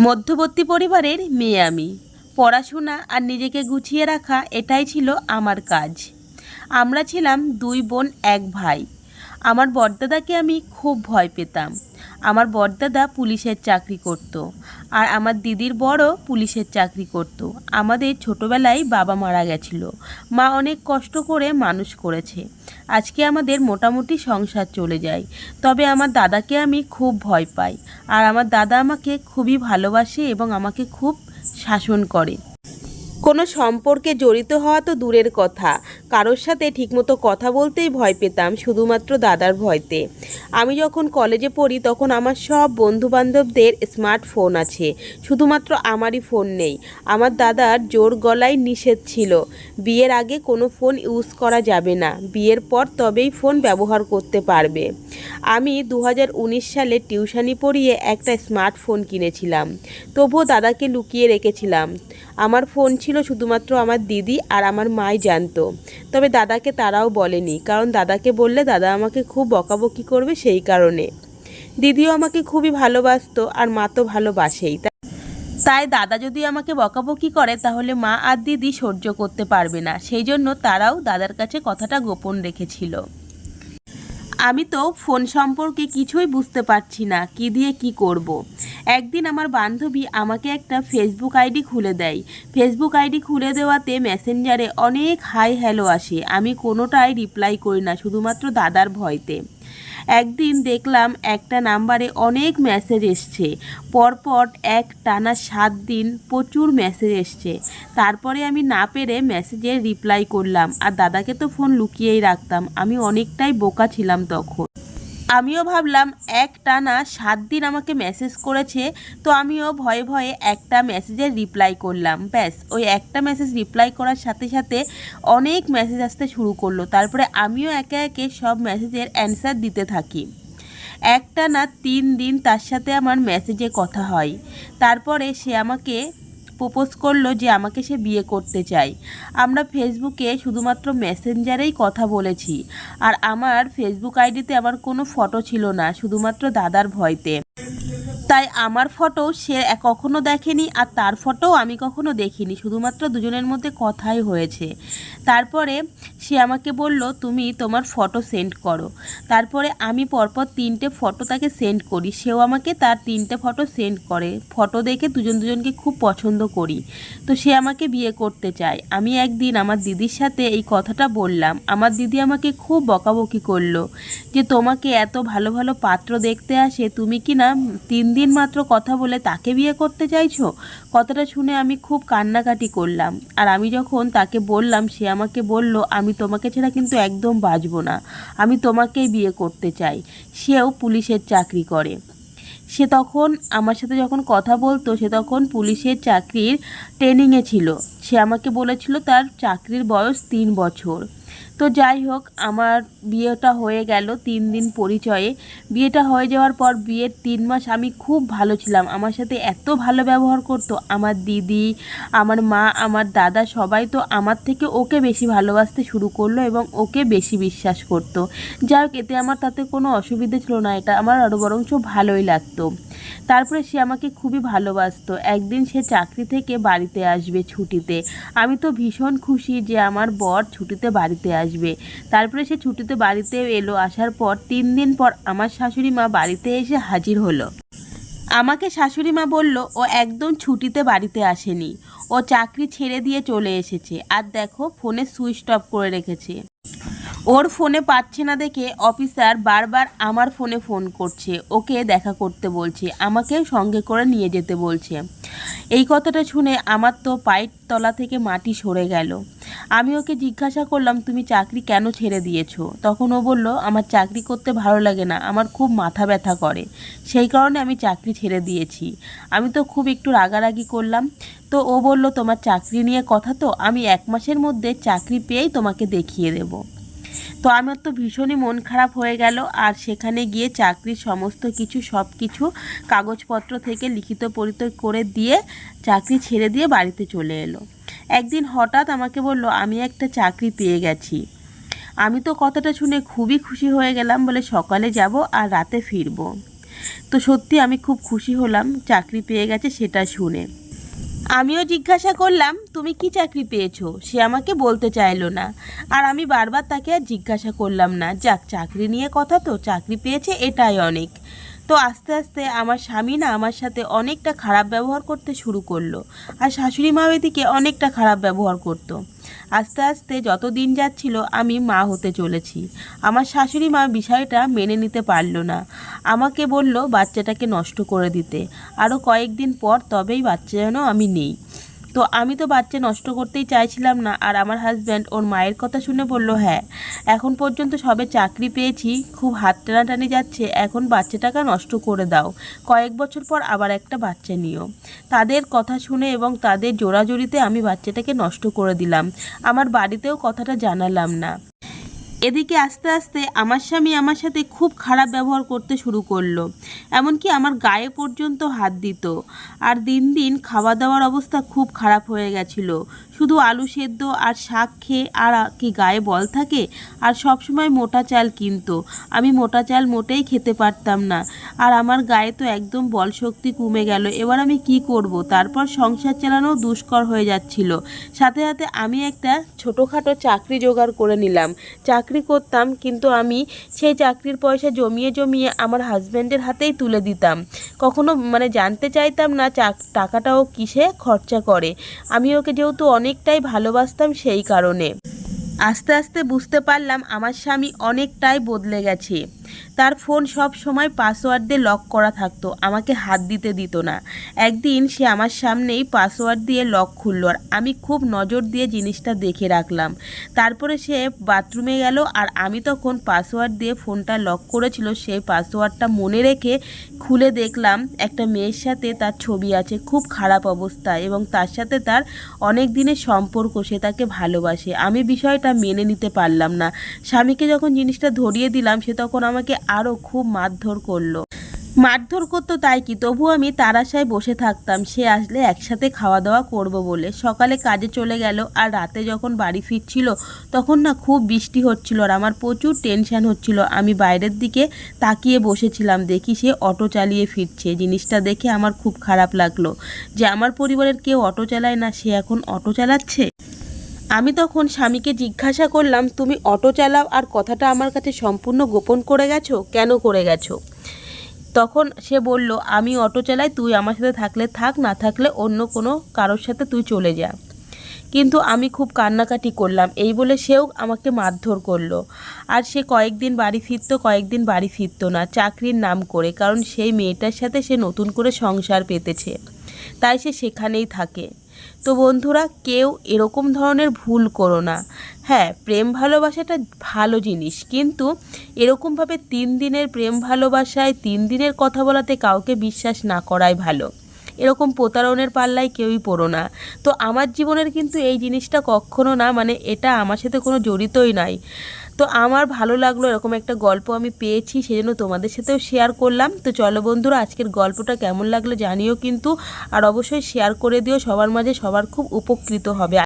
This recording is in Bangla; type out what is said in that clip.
মধ্যবর্তী পরিবারের মেয়ে আমি। পড়াশোনা আর নিজেকে গুছিয়ে রাখা এটাই ছিল আমার কাজ। আমরা ছিলাম দুই বোন, এক ভাই। আমার বড়দাদাকে আমি খুব ভয় পেতাম। আমার বড়দাদা পুলিশের চাকরি করত আর আমার দিদির বড় পুলিশের চাকরি করত। আমাদের ছোটোবেলায় বাবা মারা গেছিল। মা অনেক কষ্ট করে মানুষ করেছে। আজকে আমাদের মোটামুটি সংসার চলে যায়। তবে আমার দাদাকে আমি খুব ভয় পাই। আর আমার দাদা আমাকে খুবই ভালোবাসে এবং আমাকে খুব শাসন করে। কোনো সম্পর্কে জড়িত হওয়া তো দূরের কথা। কারোর সাথে ঠিকমতো কথা বলতেই ভয় পেতাম, শুধুমাত্র দাদার ভয়তে। আমি যখন কলেজে পড়ি, তখন আমার সব বন্ধুবান্ধবদের স্মার্টফোন আছে। শুধুমাত্র আমারই ফোন নেই। আমার দাদার জোর গলায় নিষেধ ছিল, বিয়ের আগে কোনো ফোন ইউজ করা যাবে না। বিয়ের পর তবেই ফোন ব্যবহার করতে পারবে। আমি দু হাজার উনিশ সালে টিউশানি পড়িয়ে একটা স্মার্টফোন কিনেছিলাম। তবুও দাদাকে লুকিয়ে রেখেছিলাম। আমার ফোন ছিল শুধুমাত্র আমার দিদি আর আমার মাই জানতো। তবে দাদাকে তারাও বলেনি, কারণ দাদাকে বললে দাদা আমাকে খুব বকাবকি করবে সেই কারণে। দিদিও আমাকে খুবই ভালোবাসতো আর মা তো ভালোবাসেই। তাই দাদা যদি আমাকে বকাবকি করে, তাহলে মা আর দিদি সহ্য করতে পারবে না। সেই জন্য তারাও দাদার কাছে কথাটা গোপন রেখেছিল। আমি তো ফোন সম্পর্কে কিছুই বুঝতে পারছি না, কি দিয়ে কি করব। একদিন আমার বান্ধবী আমাকে একটা ফেসবুক আইডি খুলে দেয়। ফেসবুক আইডি খুলে দেওয়াতে মেসেঞ্জারে অনেক হাই হ্যালো আসে। আমি কোনোটাই রিপ্লাই করি না, শুধুমাত্র দাদার ভয়তে। একদিন দেখলাম একটা নাম্বারে অনেক মেসেজ এসছে। পরপর এক টানা সাত দিন প্রচুর মেসেজ এসছে। তারপরে আমি না পেরে মেসেজের রিপ্লাই করলাম। আর দাদাকে তো ফোন লুকিয়েই রাখতাম। আমি অনেকটাই বোকা ছিলাম তখন। আমিও ভাবলাম এক টানা সাত দিন আমাকে মেসেজ করেছে, তো আমিও ভয়ে ভয়ে একটা মেসেজের রিপ্লাই করলাম। ব্যাস, ওই একটা মেসেজ রিপ্লাই করার সাথে সাথে অনেক মেসেজ আসতে শুরু করল। তারপরে আমিও একে একে সব মেসেজের অ্যান্সার দিতে থাকি। একটা না তিন দিন তার সাথে আমার মেসেজে কথা হয়। তারপরে সে আমাকে প্রপোজ করল যে আমাকে সে বিয়ে করতে চায়। আমরা ফেসবুকে শুধুমাত্র মেসেঞ্জারেই কথা বলেছি। আর আমার ফেসবুক আইডিতে আমার কোনো ফটো ছিল না, শুধুমাত্র দাদার ভয়তে। তাই আমার ফটো সে কখনো দেখেনি আর তার ফটোও আমি কখনো দেখিনি। শুধুমাত্র দুজনের মধ্যে কথাই হয়েছে। তারপরে সে আমাকে বলল, তুমি তোমার ফটো সেন্ড করো। তারপরে আমি পরপর তিনটে ফটো তাকে সেন্ড করি। সেও আমাকে তার তিনটে ফটো সেন্ড করে। ফটো দেখে দুজন দুজনকে খুব পছন্দ করি। তো সে আমাকে বিয়ে করতে চায়। আমি একদিন আমার দিদির সাথে এই কথাটা বললাম। আমার দিদি আমাকে খুব বকাবকি করল যে, তোমাকে এত ভালো ভালো পাত্র দেখতে আসে, তুমি কি না তিন দিন মাত্র কথা বলে তাকে বিয়ে করতে চাইছো? কথাটা শুনে আমি খুব কান্নাকাটি করলাম। আর আমি যখন তাকে বললাম, সে আমাকে বলল, আমি তোমাকে ছাড়া কিন্তু একদম বাঁচবো না। আমি তোমাকেই বিয়ে করতে চাই। সেও পুলিশের চাকরি করে। সে তখন আমার সাথে যখন কথা বলতো, সে তখন পুলিশের চাকরির ট্রেনিংয়ে ছিল। সে আমাকে বলেছিল, তার চাকরির বয়স তিন বছর। তো যাই হোক, আমার বিয়েটা হয়ে গেল তিন দিন পরিচয়ে। বিয়েটা হয়ে যাওয়ার পর বিয়ের তিন মাস আমি খুব ভালো ছিলাম। আমার সাথে এত ভালো ব্যবহার করতো। আমার দিদি, আমার মা, আমার দাদা সবাই তো আমার থেকে ওকে বেশি ভালোবাসতে শুরু করল এবং ওকে বেশি বিশ্বাস করতো। যাই হোক, এতে আমার তাতে কোনো অসুবিধে ছিল না। এটা আমার আরও বরঞ্চ ভালোই লাগতো। তারপরে সে আমাকে খুবই ভালোবাসতো। একদিন সে চাকরি থেকে বাড়িতে আসবে ছুটিতে। আমি তো ভীষণ খুশি যে আমার বর ছুটিতে বাড়িতে আসবে। তারপরে সে ছুটিতে বাড়িতে এলো, আসার পর তিন দিন পর আমার শাশুড়ি মা বাড়িতে এসে হাজির হলো। আমাকে শাশুড়ি মা বলল, ও একদম ছুটিতে বাড়িতে আসেনি। ও চাকরি ছেড়ে দিয়ে চলে এসেছে। আর দেখো, ফোনে সুইচ অফ করে রেখেছে। ওর ফোনে পাচ্ছে না দেখে অফিসার বারবার আমার ফোনে ফোন করছে, ওকে দেখা করতে বলছে, আমাকে সঙ্গে করে নিয়ে যেতে বলছে। এই কথাটা শুনে আমার তো পায়ের তলা থেকে মাটি সরে গেল। আমি ওকে জিজ্ঞাসা করলাম, তুমি চাকরি কেন ছেড়ে দিয়েছ? তখন ও বলল, আমার চাকরি করতে ভালো লাগে না, আমার খুব মাথা ব্যথা করে। সেই কারণে আমি চাকরি ছেড়ে দিয়েছি। আমি তো খুব একটু রাগারাগি করলাম। তো ও বলল, তোমার চাকরি নিয়ে কথা তো, আমি এক মাসের মধ্যে চাকরি পেয়েই তোমাকে দেখিয়ে দেবো। তো আমার তো ভীষণই মন খারাপ হয়ে গেল আর সেখানে গিয়ে চাকরির সমস্ত কিছু, সব কিছু কাগজপত্র থেকে লিখিত পরিচয় করে দিয়ে চাকরি ছেড়ে দিয়ে বাড়িতে চলে এলো। একদিন হঠাৎ আমাকে বলল, আমি একটা চাকরি পেয়ে গেছি। আমি তো কথাটা শুনে খুবই খুশি হয়ে গেলাম বলে সকালে যাব আর রাতে ফিরবো। তো সত্যি আমি খুব খুশি হলাম, চাকরি পেয়ে গেছে সেটা শুনে। আমিও জিজ্ঞাসা করলাম, তুমি কি চাকরি পেয়েছ? সে আমাকে বলতে চাইলো না। আর আমি বারবার তাকে আর জিজ্ঞাসা করলাম না, যাক, চাকরি নিয়ে কথা তো, চাকরি পেয়েছে এটাই অনেক। তো আস্তে আস্তে আমার স্বামী না আমার সাথে অনেকটা খারাপ ব্যবহার করতে শুরু করল। আর শাশুড়ি মা এদিকে অনেকটা খারাপ ব্যবহার করতো। আস্তে আস্তে যত দিন যাচ্ছিল আমি মা হতে চলেছি। আমার শাশুড়ি মা বিষয়টা মেনে নিতে পারল না। আমাকে বলল, বাচ্চাটাকে নষ্ট করে দিতে। আরও কয়েকদিন পর তবেই বাচ্চা যেন আমি নেই। তো আমি তো বাচ্চা নষ্ট করতেই চাইছিলাম না, আর আমার হাজব্যান্ড ওর মায়ের কথা শুনে বলল হ্যাঁ এখন পর্যন্ত সবে চাকরি পেয়েছি, খুব হাত টানাটানি যাচ্ছে, এখন বাচ্চাটাকে নষ্ট করে দাও। কয়েক বছর পর আবার একটা বাচ্চা নিও। তাদের কথা শুনে এবং তাদের জোড়াজোড়িতে আমি বাচ্চাটাকে নষ্ট করে দিলাম। আমার বাড়িতেও কথাটা জানালাম না। এদিকে আস্তে আস্তে আমার স্বামী আমার সাথে খুব খারাপ ব্যবহার করতে শুরু করল। এমনকি আমার গায়ে পর্যন্ত হাত দিত। আর দিন দিন খাওয়া দাওয়ার অবস্থা খুব খারাপ হয়ে গেছিল। শুধু আলু সেদ্ধ আর শাক খেয়ে আর কি গায়ে বল থাকে আর সব সময় মোটা চাল কিনতো। আমি মোটা চাল মোটেই খেতে পারতাম না। আর আমার গায়ে তো একদম বল শক্তি কমে গেল। এবার আমি কি করব? তারপর সংসার চালানো দুষ্কর হয়ে যাচ্ছিল। সাথে সাথে আমি একটা ছোটোখাটো চাকরি জোগাড় করে নিলাম। চাকরি করতাম, কিন্তু আমি সেই চাকরির পয়সা জমিয়ে জমিয়ে আমার হাজব্যান্ডের হাতেই তুলে দিতাম। কখনো মানে জানতে চাইতাম না টাকাটাও কিসে খরচা করে। আমি ওকে যেহেতু অনেকটাই ভালোবাসতাম সেই কারণে। আস্তে আস্তে বুঝতে পারলাম আমার স্বামী অনেকটাই বদলে গেছে। তার ফোন সব সময় পাসওয়ার্ড দিয়ে লক করা থাকতো, আমাকে হাত দিতে দিত না। একদিন সে আমার সামনেই পাসওয়ার্ড দিয়ে লক খুললো আর আমি খুব নজর দিয়ে জিনিসটা দেখে রাখলাম। তারপরে সে বাথরুমে গেল আর আমি তখন পাসওয়ার্ড দিয়ে ফোনটা লক করেছিল, সেই পাসওয়ার্ডটা মনে রেখে খুলে দেখলাম একটা মেয়ের সাথে তার ছবি আছে, খুব খারাপ অবস্থা এবং তার সাথে তার অনেক দিনের সম্পর্ক, সে তাকে ভালোবাসে। আমি বিষয়টা মেনে নিতে পারলাম না। স্বামীকে যখন জিনিসটা ধরিয়ে দিলাম, সে তখন আমাকে আরও খুব মারধর করল। মারধর করতো তাই কি? তবু আমি তার আশায় বসে থাকতাম। সে আসলে একসাথে খাওয়া দাওয়া করব বলে। সকালে কাজে চলে গেল আর রাতে যখন বাড়ি ফিরছিল তখন না খুব বৃষ্টি হচ্ছিল আর আমার প্রচুর টেনশান হচ্ছিল। আমি বাইরের দিকে তাকিয়ে বসেছিলাম। দেখি সে অটো চালিয়ে ফিরছে। জিনিসটা দেখে আমার খুব খারাপ লাগল যে আমার পরিবারের কেউ অটো চালায় না? সে এখন অটো চালাচ্ছে? আমি তখন স্বামীকে জিজ্ঞাসা করলাম, তুমি অটো চালাও আর কথাটা আমার কাছে সম্পূর্ণ গোপন করে গেছো? কেন করে গেছো? তখন সে বলল, আমি অটো চালাই, তুই আমার সাথে থাকলে থাক, না থাকলে অন্য কোনো কারোর সাথে তুই চলে যা। কিন্তু আমি খুব কান্নাকাটি করলাম, এই বলে সেও আমাকে মারধর করল। আর সে কয়েকদিন বাড়ি ফিরতো, কয়েকদিন বাড়ি ফিরতো না, চাকরির নাম করে, কারণ সেই মেয়েটার সাথে সে নতুন করে সংসার পেতেছে। তাই সে সেখানেই থাকে। তো বন্ধুরা, কেউ এরকম ধরনের ভুল করো না। হ্যাঁ প্রেম ভালোবাসাটা ভালো জিনিস, কিন্তু এরকমভাবে তিন দিনের প্রেম ভালোবাসায়, তিন দিনের কথা বলাতে কাউকে বিশ্বাস না করাই ভালো। এরকম প্রতারণের পাল্লায় কেউই পড়ো না। তো আমার জীবনের কিন্তু এই জিনিসটা কখনো না মানে এটা আমার সাথে কোনো জড়িতই নাই। তো আমার ভালো লাগল এরকম একটা গল্প আমি পেয়েছি, সেজন্য তোমাদের সাথেও শেয়ার করলাম। তো চলো বন্ধুরা, আজকের গল্পটা কেমন লাগল জানিও কিন্তু, আর অবশ্যই শেয়ার করে দিও, সবার মাঝে সবার খুব উপকৃত হবে।